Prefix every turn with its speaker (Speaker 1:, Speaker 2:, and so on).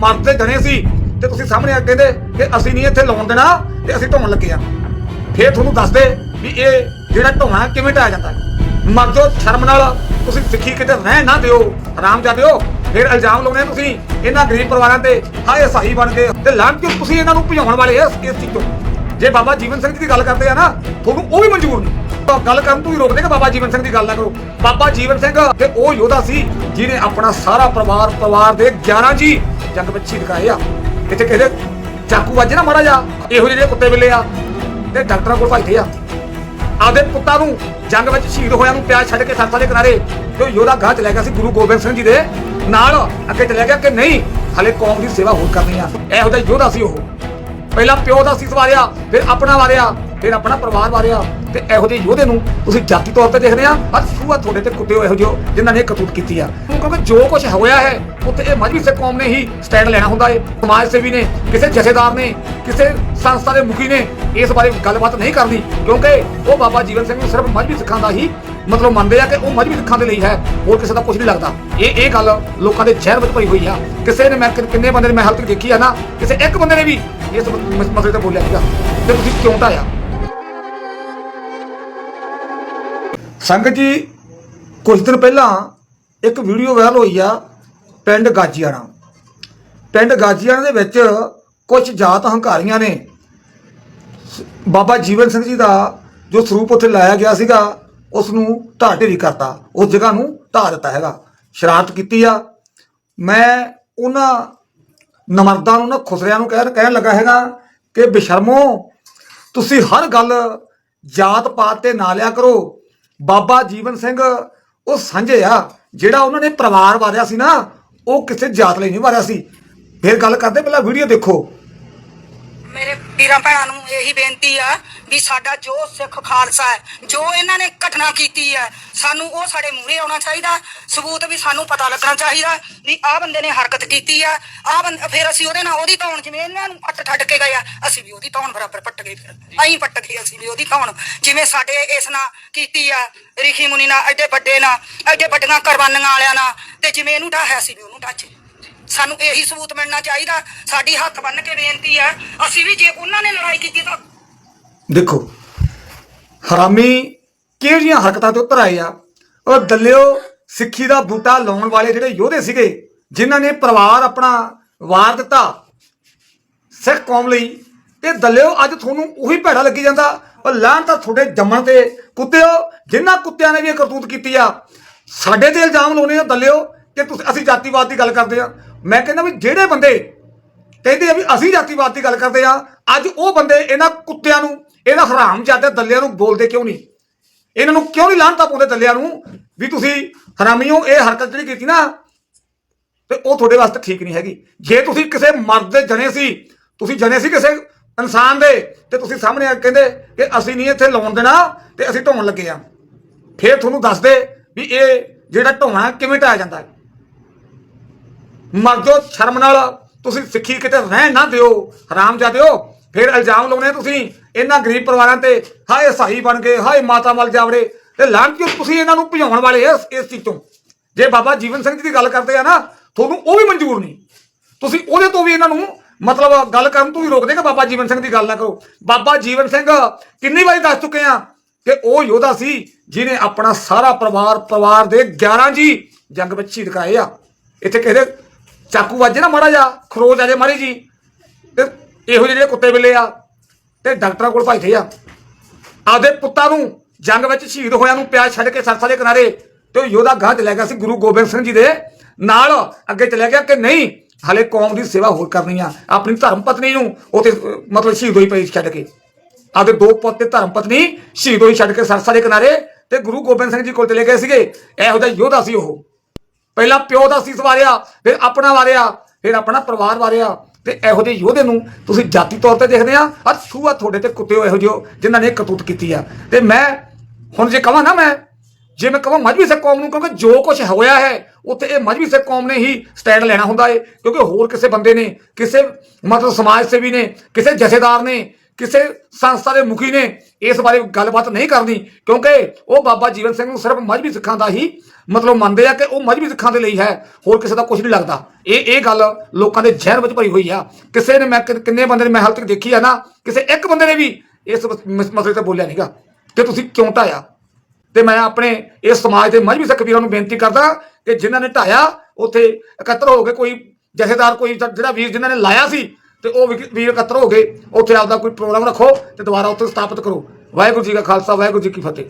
Speaker 1: ਮਰਦੇ ਤੇ ਜਣੇ ਸੀ ਤੇ ਤੁਸੀਂ ਸਾਹਮਣੇ ਆ ਕੇ ਕਹਿੰਦੇ ਕਿ ਅਸੀਂ ਨਹੀਂ ਇੱਥੇ ਲਾਉਣ ਦੇਣਾ ਤੇ ਅਸੀਂ ਢੋਣ ਲੱਗੇ ਆ। ਫੇਰ ਤੁਹਾਨੂੰ ਦੱਸਦੇ ਵੀ ਇਹ ਜਿਹੜਾ ਢੋਣਾ ਕਿਵੇਂ ਢਾਇਆ ਜਾਂਦਾ ਮਰ ਜਾਓ ਸ਼ਰਮ ਨਾਲ ਤੁਸੀਂ ਸਿੱਖੀ ਕਿਤੇ ਰਹਿ ਨਾ ਦਿਓ, ਆਰਾਮ ਜਾ ਦਿਓ। ਫਿਰ ਇਲਜ਼ਾਮ ਲਾਉਣੇ ਤੁਸੀਂ, ਇਹਨਾਂ ਗਰੀਬ ਪਰਿਵਾਰਾਂ ਤੇ ਹਾਏ ਸਹੀ ਬਣ ਗਏ। ਤੇ ਲਾਂ ਕਿਉਂ ਤੁਸੀਂ ਇਹਨਾਂ ਨੂੰ ਭਜਾਉਣ ਵਾਲੇ ਆ ਇਸ ਚੀਜ਼ ਤੋਂ? ਜੇ ਬਾਬਾ ਜੀਵਨ ਸਿੰਘ ਜੀ ਦੀ ਗੱਲ ਕਰਦੇ ਆ ਨਾ, ਤੁਹਾਨੂੰ ਉਹ ਵੀ ਮਨਜ਼ੂਰ ਨਹੀਂ। ਗੱਲ ਕਰਨ ਤੋਂ ਹੀ ਰੋਕਦੇ ਕਿ ਬਾਬਾ ਜੀਵਨ ਸਿੰਘ ਦੀ ਗੱਲ ਨਾ ਕਰੋ। ਬਾਬਾ ਜੀਵਨ ਸਿੰਘ ਤੇ ਉਹ ਯੋਧਾ ਸੀ ਜਿਹਨੇ ਆਪਣਾ ਸਾਰਾ ਪਰਿਵਾਰ ਪਰਿਵਾਰ ਦੇ 11 ਜੀ ਜੰਗ ਵਿੱਚ ਸ਼ਹੀਦ ਕਰਾਏ ਆ। ਇੱਥੇ ਕਿਸੇ ਚਾਕੂ ਵੱਜੇ ਨਾ ਮਾੜਾ ਜਾ ਇਹੋ ਜਿਹੇ ਕੁੱਤੇ ਬਿੱਲੇ ਆ ਤੇ ਡਾਕਟਰਾਂ ਕੋਲ ਭਜਦੇ ਆ। ਆਪਦੇ ਪੁੱਤਾਂ ਨੂੰ ਜੰਗ ਵਿੱਚ ਸ਼ਹੀਦ ਹੋਇਆ ਨੂੰ ਪਿਆਰ ਛੱਡ ਕੇ ਸਰਸਾ ਦੇ ਕਿਨਾਰੇ ਤੇ ਉਹ ਯੋਧਾ ਗਾਹ ਚਲੇ ਗਿਆ ਸੀ, ਗੁਰੂ ਗੋਬਿੰਦ ਸਿੰਘ ਜੀ ਦੇ ਨਾਲ। ਅੱਗੇ ਚਲੇ ਗਿਆ ਕਿ ਨਹੀਂ? ਹਲੇ ਕੌਮ ਦੀ ਸੇਵਾ ਹੋਰ ਕਰਨੀ ਆ। ਇਹੋ ਜਿਹਾ ਯੋਧਾ ਸੀ ਉਹ। ਪਹਿਲਾਂ ਪਿਓ ਦਾ ਸੀਸ ਵਾਰਿਆ, ਫਿਰ ਆਪਣਾ ਵਾਰਿਆ, ਫਿਰ ਆਪਣਾ ਪਰਿਵਾਰ ਵਾਰਿਆ ਤੇ ਇਹੋ ਜਿਹੇ ਯੋਧੇ ਨੂੰ ਤੁਸੀਂ ਜਾਤੀ ਤੌਰ ਤੇ ਦੇਖਦੇ ਆ। ਅੱਜ ਸੂਆ ਤੁਹਾਡੇ ਤੇ ਕੁੱਤੇ ਇਹੋ ਜਿਹੇ ਜਿਨ੍ਹਾਂ ਨੇ ਕਤੂਤ ਕੀਤੀ ਆ। ਕਿਉਂਕਿ ਜੋ ਕੁਝ ਹੋਇਆ ਹੈ, ਉੱਥੇ ਇਹ ਮਜਬੀ ਸੇ ਕੌਮ ਨੇ ਹੀ ਸਟੈਂਡ ਲੈਣਾ ਹੁੰਦਾ ਹੈ ਸਮਾਜ ਸੇਵੀ ਨੇ, ਕਿਸੇ ਜਥੇਦਾਰ ਨੇ, ਕਿਸੇ ਸੰਸਥਾ ਦੇ ਮੁਖੀ ਨੇ ਇਸ ਬਾਰੇ ਗੱਲਬਾਤ ਨਹੀਂ ਕਰਨੀ। ਕਿਉਂਕਿ ਉਹ ਬਾਬਾ ਜੀਵਨ ਸਿੰਘ ਨੂੰ ਸਿਰਫ ਮਜਬੀ ਸਿੱਖਾਂ ਦਾ ਹੀ ਮਤਲਬ ਮੰਨਦੇ ਆ ਕਿ ਉਹ ਮਜਬੀ ਸਿੱਖਾਂ ਦੇ ਲਈ ਹੈ। ਹੋਰ ਕਿਸੇ ਦਾ ਕੁਝ ਨਹੀਂ ਲੱਗਦਾ। ਇਹ ਇਹ ਗੱਲ ਲੋਕਾਂ ਦੇ ਜ਼ਹਿਰ ਵਿੱਚ ਭਰੀ ਹੋਈ ਆ। ਕਿਸੇ ਨੇ ਮੈਂ ਕਿੰਨੇ ਬੰਦੇ ਨੇ ਮੈਂ ਹਾਲ ਦੇਖੀ ਆ ਨਾ, ਕਿਸੇ ਇੱਕ ਬੰਦੇ ਨੇ ਵੀ ਇਸ ਮ- ਮਸਲੇ ਤੇ ਬੋਲਿਆ ਸੀਗਾ ਤੇ ਤੁਸੀਂ ਕਿਉਂ ਢਾਇਆ ਸੰਗਤ ਜੀ ਕੁਝ ਦਿਨ ਪਹਿਲਾਂ ਇੱਕ ਵੀਡੀਓ ਵਾਇਰਲ ਹੋਈ ਆ ਪਿੰਡ ਗਾਜੀਆਣਾ ਪਿੰਡ ਗਾਜੀਆਣਾ ਦੇ ਵਿੱਚ ਕੁਝ ਜਾਤ ਹੰਕਾਰੀਆਂ ਨੇ ਸ- ਬਾਬਾ ਜੀਵਨ ਸਿੰਘ ਜੀ ਦਾ ਜੋ ਸਰੂਪ ਉੱਥੇ ਲਾਇਆ ਗਿਆ ਸੀਗਾ ਉਸ ਨੂੰ ਢਾਹ ਢੇਰੀ ਕਰਤਾ ਉਸ ਜਗ੍ਹਾ ਨੂੰ ਢਾਹ ਦਿੱਤਾ ਹੈਗਾ ਸ਼ਰਾਰਤ ਕੀਤੀ ਆ ਮੈਂ ਉਹਨਾਂ ਨਮਰਦਾਂ ਨੂੰ ਨਾ ਖੁਸਰਿਆਂ ਨੂੰ ਕਹਿ ਕਹਿਣ ਲੱਗਾ ਹੈਗਾ ਕਿ ਬਿਸ਼ਰਮੋ, ਤੁਸੀਂ ਹਰ ਗੱਲ ਜਾਤ ਪਾਤ ਤੇ ਨਾ ਲਿਆ ਕਰੋ। ਬਾਬਾ ਜੀਵਨ ਸਿੰਘ, ਉਹ ਸਾਂਝੇ ਆ, ਜਿਹੜਾ ਉਹਨਾਂ ਨੇ ਪਰਿਵਾਰ ਵਾਰਿਆ ਸੀ ਨਾ, ਉਹ ਕਿਸੇ ਜਾਤ ਲਈ ਨਹੀਂ ਵਾਰਿਆ ਸੀ। ਫਿਰ ਗੱਲ ਕਰਦੇ ਪਹਿਲਾਂ ਵੀਡੀਓ ਦੇਖੋ।
Speaker 2: ਵੀਰਾਂ ਭੈਣਾਂ ਨੂੰ ਇਹੀ ਬੇਨਤੀ ਆ ਵੀ ਸਾਡਾ ਜੋ ਸਿੱਖ ਖਾਲਸਾ ਹੈ, ਜੋ ਇਹਨਾਂ ਨੇ ਘਟਨਾ ਕੀਤੀ ਹੈ, ਸਾਨੂੰ ਉਹ ਸਾਡੇ ਮੂਹਰੇ ਆਉਣਾ ਚਾਹੀਦਾ, ਸਬੂਤ ਵੀ ਸਾਨੂੰ ਪਤਾ ਲੱਗਣਾ ਚਾਹੀਦਾ ਵੀ ਆਹ ਬੰਦੇ ਨੇ ਹਰਕਤ ਕੀਤੀ ਆ, ਆਹ ਬੰਦੇ, ਫਿਰ ਅਸੀਂ ਉਹਦੇ ਨਾਲ ਉਹਦੀ ਧੌਣ, ਜਿਵੇਂ ਇਹਨਾਂ ਨੂੰ ਪੱਟ ਠੱਡ ਕੇ ਗਏ ਆ, ਅਸੀਂ ਵੀ ਉਹਦੀ ਧੌਣ ਬਰਾਬਰ ਪੱਟ ਗਏ ਫਿਰ। ਅਸੀਂ ਪੱਟ ਗਏ, ਅਸੀਂ ਵੀ ਉਹਦੀ ਧੌਣ। ਜਿਵੇਂ ਸਾਡੇ ਇਸ ਨਾਲ ਕੀਤੀ ਆ, ਰਿਖੀ ਮੁਨੀ ਨਾਲ, ਐਡੇ ਵੱਡੇ ਨਾਲ, ਐਡੇ ਵੱਡੀਆਂ ਕੁਰਬਾਨੀਆਂ ਵਾਲਿਆਂ ਨਾਲ, ਤੇ ਜਿਵੇਂ ਇਹਨੂੰ ਢਾਹਿਆ ਸੀ ਵੀ ਉਹਨੂੰ ਢਾਚੇ ਸਾਨੂੰ ਇਹੀ ਸਬੂਤ ਮਿਲਣਾ ਚਾਹੀਦਾ। ਸਾਡੀ ਹੱਥ ਬੰਨ ਕੇ ਬੇਨਤੀ ਹੈ, ਅਸੀਂ ਵੀ ਜੇ ਉਹਨਾਂ ਨੇ ਲੜਾਈ ਕੀਤੀ ਤਾਂ
Speaker 1: ਦੇਖੋ, ਹਰਾਮੀ ਕਿਹੜੀਆਂ ਹਰਕਤਾਂ ਤੇ ਉਤਰ ਆਏ ਆ? ਉਹ ਦੱਲਿਓ ਸਿੱਖੀ ਦਾ ਬੂਟਾ ਲਾਉਣ ਵਾਲੇ ਜਿਹੜੇ ਯੋਧੇ ਸੀਗੇ, ਜਿਨ੍ਹਾਂ ਨੇ ਪਰਿਵਾਰ ਆਪਣਾ ਵਾਰ ਦਿੱਤਾ ਸਿੱਖ ਕੌਮ ਲਈ, ਤੇ ਦੱਲਿਓ ਅੱਜ ਤੁਹਾਨੂੰ ਉਹੀ ਭੈੜਾ ਲੱਗੀ ਜਾਂਦਾ। ਉਹ ਲਾਂ ਤਾਂ ਤੁਹਾਡੇ ਜੰਮਣ ਤੇ ਕੁੱਤਿਓ, ਜਿਨ੍ਹਾਂ ਕੁੱਤਿਆਂ ਨੇ ਵੀ ਇਹ ਕਰਤੂਤ ਕੀਤੀ ਆ। ਸਾਡੇ ਤੇ ਇਲਜ਼ਾਮ ਲਾਉਣੇ ਆ ਦੱਲਿਓ ਕਿ ਤੁਸੀਂ ਅਸੀਂ ਜਾਤੀਵਾਦ ਦੀ ਗੱਲ ਕਰਦੇ ਆ। ਮੈਂ ਕਹਿੰਦਾ ਵੀ ਜਿਹੜੇ ਬੰਦੇ ਕਹਿੰਦੇ ਆ ਵੀ ਅਸੀਂ ਜਾਤੀਵਾਦ ਦੀ ਗੱਲ ਕਰਦੇ ਆ, ਅੱਜ ਉਹ ਬੰਦੇ ਇਹਨਾਂ ਕੁੱਤਿਆਂ ਨੂੰ, ਇਹਨਾਂ ਹਰਾਮਜ਼ਾਦੇ ਦੱਲਿਆਂ ਨੂੰ ਬੋਲਦੇ ਕਿਉਂ ਨਹੀਂ? ਇਹਨਾਂ ਨੂੰ ਕਿਉਂ ਨਹੀਂ ਲਾਹਨਤਾ ਪਾਉਂਦੇ ਦੱਲਿਆਂ ਨੂੰ? ਵੀ ਤੁਸੀਂ ਹਰਾਮੀਓ ਇਹ ਹਰਕਤ ਜਿਹੜੀ ਕੀਤੀ ਨਾ, ਤੇ ਉਹ ਤੁਹਾਡੇ ਵਾਸਤੇ ਠੀਕ ਨਹੀਂ ਹੈਗੀ। ਜੇ ਤੁਸੀਂ ਕਿਸੇ ਮਰਦ ਦੇ ਜਣੇ ਸੀ, ਤੁਸੀਂ ਜਣੇ ਸੀ ਕਿਸੇ ਇਨਸਾਨ ਦੇ, ਤੇ ਤੁਸੀਂ ਸਾਹਮਣੇ ਆ ਕੇ ਕਹਿੰਦੇ ਕਿ ਅਸੀਂ ਨਹੀਂ ਇੱਥੇ ਲਾਉਣ ਦੇਣਾ, ਤੇ ਅਸੀਂ ਢੋਣ ਲੱਗੇ ਆ। ਫੇਰ ਤੁਹਾਨੂੰ ਦੱਸਦੇ ਵੀ ਇਹ ਜਿਹੜਾ ਢੋਣਾ ਕਿਵੇਂ ਢਾਇਆ ਜਾਂਦਾ ਹੈ। ਮਰਦੋ ਸ਼ਰਮ ਨਾਲ। ਤੁਸੀਂ ਸਿੱਖੀ ਕਿਤੇ ਰਹਿ ਨਾ ਦਿਓ, ਹਰਾਮ ਦਿਓ। ਫਿਰ ਇਲਜ਼ਾਮ ਲਾਉਣੇ ਤੁਸੀਂ, ਇਹਨਾਂ ਗਰੀਬ ਪਰਿਵਾਰਾਂ ਤੇ, ਹਾਏ ਸਹੀ ਬਣ ਗਏ, ਹਾਏ ਮਾਤਾ ਮਲ ਜਾਵੜੇ। ਤੇ ਲਾਂ ਤੁਸੀਂ ਇਹਨਾਂ ਨੂੰ ਭਜਾਉਣ ਵਾਲੇ ਇਸ ਇਸ ਚੀਜ਼ ਤੋਂ। ਜੇ ਬਾਬਾ ਜੀਵਨ ਸਿੰਘ ਜੀ ਦੀ ਗੱਲ ਕਰਦੇ ਆ ਨਾ, ਤੁਹਾਨੂੰ ਉਹ ਵੀ ਮਨਜ਼ੂਰ ਨਹੀਂ। ਤੁਸੀਂ ਉਹਦੇ ਤੋਂ ਵੀ ਇਹਨਾਂ ਨੂੰ, ਮਤਲਬ ਗੱਲ ਕਰਨ ਤੋਂ ਵੀ ਰੋਕਦੇ ਕਿ ਬਾਬਾ ਜੀਵਨ ਸਿੰਘ ਦੀ ਗੱਲ ਨਾ ਕਰੋ। ਬਾਬਾ ਜੀਵਨ ਸਿੰਘ ਕਿੰਨੀ ਵਾਰੀ ਦੱਸ ਚੁੱਕੇ ਆ ਕਿ ਉਹ ਯੋਧਾ ਸੀ ਜਿਹਨੇ ਆਪਣਾ ਸਾਰਾ ਪਰਿਵਾਰ ਪਰਿਵਾਰ ਦੇ 11 ਜੀ ਜੰਗ ਵਿੱਚ ਸ਼ਹੀਦ ਕਰਾਏ ਆ। ਇੱਥੇ ਕਿਸੇ ਦੇ ਚਾਕੂ ਵੱਜੇ ਨਾ ਮਾੜਾ ਜਾ ਖਰੋਜ ਆ ਜੇ ਮਾੜੀ ਜੀ। ਤੇ ਇਹੋ ਜਿਹੇ ਜਿਹੜੇ ਕੁੱਤੇ ਬਿੱਲੇ ਆ, ਤੇ ਡਾਕਟਰਾਂ ਕੋਲ ਭਜਦੇ ਆ। ਆਪਦੇ ਪੁੱਤਾਂ ਨੂੰ ਜੰਗ ਵਿੱਚ ਸ਼ਹੀਦ ਹੋਇਆਂ ਨੂੰ ਪਿਆਰ ਛੱਡ ਕੇ ਸਰਸਾ ਦੇ ਕਿਨਾਰੇ, ਤੇ ਉਹ ਯੋਧਾ ਗਾਹ ਚਲੇ ਗਿਆ ਸੀ ਗੁਰੂ ਗੋਬਿੰਦ ਸਿੰਘ ਜੀ ਦੇ। ਨਾਲ ਅੱਗੇ ਚਲੇ ਗਿਆ ਕਿ ਨਹੀਂ, ਹਲੇ ਕੌਮ ਦੀ ਸੇਵਾ ਹੋਰ ਕਰਨੀ ਆ। ਆਪਣੀ ਧਰਮ ਪਤਨੀ ਨੂੰ ਉਥੇ ਮਤਲਬ ਸ਼ਹੀਦ ਹੋਈ ਪਈ ਛੱਡ ਕੇ। ਆਪਦੇ ਦੋ ਪੁੱਤ ਤੇ ਧਰਮ ਪਤਨੀ ਸ਼ਹੀਦ ਹੋਈ ਛੱਡ ਕੇ ਸਰਸਾ ਦੇ ਕਿਨਾਰੇ, ਤੇ ਗੁਰੂ ਗੋਬਿੰਦ ਸਿੰਘ ਜੀ ਕੋਲ ਚਲੇ ਗਏ ਸੀਗੇ। ਇਹੋ ਜਿਹਾ ਯੋਧਾ ਸੀ ਉਹ। ਪਹਿਲਾਂ ਪਿਓ ਦਾ ਸੀਸ ਵਾਰਿਆ, ਫਿਰ ਆਪਣਾ ਵਾਰਿਆ, ਫਿਰ ਆਪਣਾ ਪਰਿਵਾਰ ਵਾਰਿਆ ਤੇ ਇਹੋ ਜਿਹੇ ਯੋਧੇ ਨੂੰ ਤੁਸੀਂ ਜਾਤੀ ਤੌਰ ਤੇ ਦੇਖਦੇ ਆ ਅੱਜ ਸੂਆ ਤੁਹਾਡੇ ਤੇ ਕੁੱਤੇ ਹੋ ਇਹੋ ਜਿਹੇ ਜਿਨ੍ਹਾਂ ਨੇ ਕਤੂਤ ਕੀਤੀ ਆ। ਤੇ ਮੈਂ, ਹੁਣ ਜੇ ਕਹਾਂ ਨਾ ਮੈਂ, ਜੇ ਮੈਂ ਕਹਾਂ ਮਜਬੀ ਸਿੱਖ ਕੌਮ ਨੂੰ, ਕਿਉਂਕਿ ਜੋ ਕੁਝ ਹੋਇਆ ਹੈ, ਉੱਥੇ ਇਹ ਮਜਬੀ ਸਿੱਖ ਕੌਮ ਨੇ ਹੀ ਸਟੈਂਡ ਲੈਣਾ ਹੁੰਦਾ ਏ, ਕਿਉਂਕਿ ਹੋਰ ਕਿਸੇ ਬੰਦੇ ਨੇ, ਕਿਸੇ ਮਤਲਬ ਸਮਾਜ ਸੇਵੀ ਨੇ, ਕਿਸੇ ਜਥੇਦਾਰ ਨੇ ਕਿਸੇ ਸੰਸਥਾ ਦੇ ਮੁਖੀ ਨੇ ਇਸ ਬਾਰੇ ਗੱਲਬਾਤ ਨਹੀਂ ਕਰਨੀ, ਕਿਉਂਕਿ ਉਹ ਬਾਬਾ ਜੀਵਨ ਸਿੰਘ ਨੂੰ ਸਿਰਫ ਮਜਬੀ ਸਿੱਖਾਂ ਦਾ ਹੀ ਮਤਲਬ ਮੰਨਦੇ ਆ ਕਿ ਉਹ ਮਜਬੀ ਸਿੱਖਾਂ ਦੇ ਲਈ ਹੈ, ਹੋਰ ਕਿਸੇ ਦਾ ਕੁਝ ਨਹੀਂ ਲੱਗਦਾ। ਇਹ ਇਹ ਗੱਲ ਲੋਕਾਂ ਦੇ ਜ਼ਹਿਰ ਵਿੱਚ ਭਰੀ ਹੋਈ ਆ। ਕਿਸੇ ਨੇ ਮੈਂ ਕਿੰਨੇ ਬੰਦੇ ਨੇ ਮੈਂ ਹਾਲ ਤੱਕ ਦੇਖੀ ਆ ਨਾ, ਕਿਸੇ ਇੱਕ ਬੰਦੇ ਨੇ ਵੀ ਇਸ ਮਸ- ਮਸਲੇ ਤੇ ਬੋਲਿਆ ਨਹੀਂਗਾ ਕਿ ਤੁਸੀਂ ਕਿਉਂ ਢਾਇਆ? ਤੇ ਮੈਂ ਆਪਣੇ ਇਸ ਸਮਾਜ ਦੇ ਮਜਬੀ ਸਿੱਖ ਵੀਰਾਂ ਨੂੰ ਬੇਨਤੀ ਕਰਦਾ ਕਿ ਜਿਨ੍ਹਾਂ ਨੇ ਢਾਇਆ, ਉੱਥੇ ਇਕੱਤਰ ਹੋ ਕੇ ਕੋਈ ਜਥੇਦਾਰ, ਕੋਈ ਜਿਹੜਾ ਵੀਰ ਜਿਨ੍ਹਾਂ ਨੇ ਲਾਇਆ ਸੀ ਤੇ ਉਹ ਵੀ- ਵੀਰ ਇਕੱਤਰ ਹੋ ਗਏ, ਉੱਥੇ ਆਪਦਾ ਕੋਈ ਪ੍ਰੋਗਰਾਮ ਰੱਖੋ ਤੇ ਦੁਬਾਰਾ ਉੱਥੇ ਸਥਾਪਿਤ ਕਰੋ। ਵਾਹਿਗੁਰੂ ਜੀ ਕਾ ਖਾਲਸਾ, ਵਾਹਿਗੁਰੂ ਜੀ ਕੀ ਫਤਿਹ।